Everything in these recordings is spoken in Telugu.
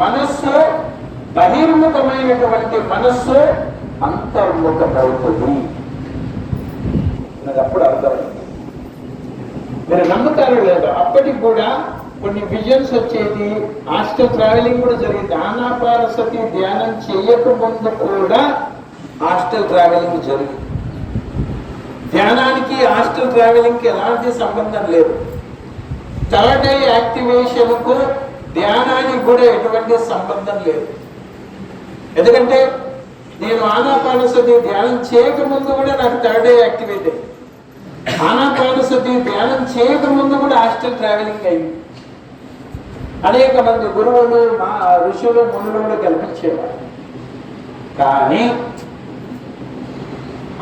మనస్సు బహిర్ముఖమైనటువంటి మనస్సు అంతర్ముఖమవుతుంది. నాకు అప్పుడు అర్థమైంది. మీరు నమ్ముతారు లేదు అప్పటికి కూడా కొన్ని విజన్స్ వచ్చేది హాస్టల్ ట్రావెలింగ్ కూడా జరిగింది. ఆనాపారసతి ధ్యానం చేయకముందు కూడా హాస్టల్ ట్రావెలింగ్ జరిగింది. ధ్యానానికి హాస్టల్ ట్రావెలింగ్కి ఎలాంటి సంబంధం లేదు. థర్డ్ ఐ యాక్టివేషన్కు ధ్యానానికి కూడా ఎటువంటి సంబంధం లేదు. ఎందుకంటే నేను ఆనాపానసతి ధ్యానం చేయకముందు కూడా నాకు థర్డ్ డే యాక్టివేట్ అయింది. ఆనాపానసతి ధ్యానం చేయకముందు కూడా హాస్టల్ ట్రావెలింగ్ అయింది. అనేక మంది గురువులు మా ఋషులు మునులు కూడా కల్పించేవారు. కానీ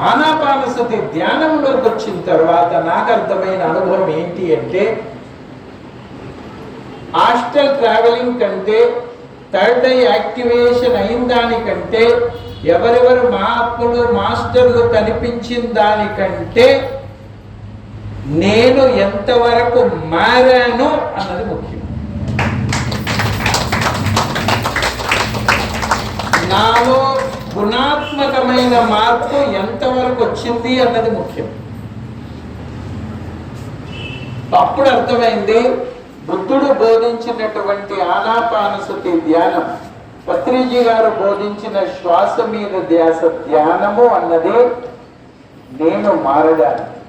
ఆనాపానసతి ధ్యానంలోకి వచ్చిన తర్వాత నాకు అర్థమైన అనుభవం ఏంటి అంటే హాస్టల్ ట్రావెలింగ్ కంటే థర్డ్ ఐ యాక్టివేషన్ అయిన దానికంటే ఎవరెవరు మాపులు మాస్టర్లు కనిపించిన దానికంటే నేను ఎంతవరకు మారాను అన్నది ముఖ్యం. నాలో గుణాత్మకమైన మార్పు ఎంతవరకు వచ్చింది అన్నది ముఖ్యం. అప్పుడు అర్థమైంది బుద్ధుడు బోధించినటువంటి ఆనాపానసతి ధ్యానం. పత్రిజీ గారు బోధించిన శ్వాస మీద ధ్యాస ధ్యానము అన్నది నేను మారడానికి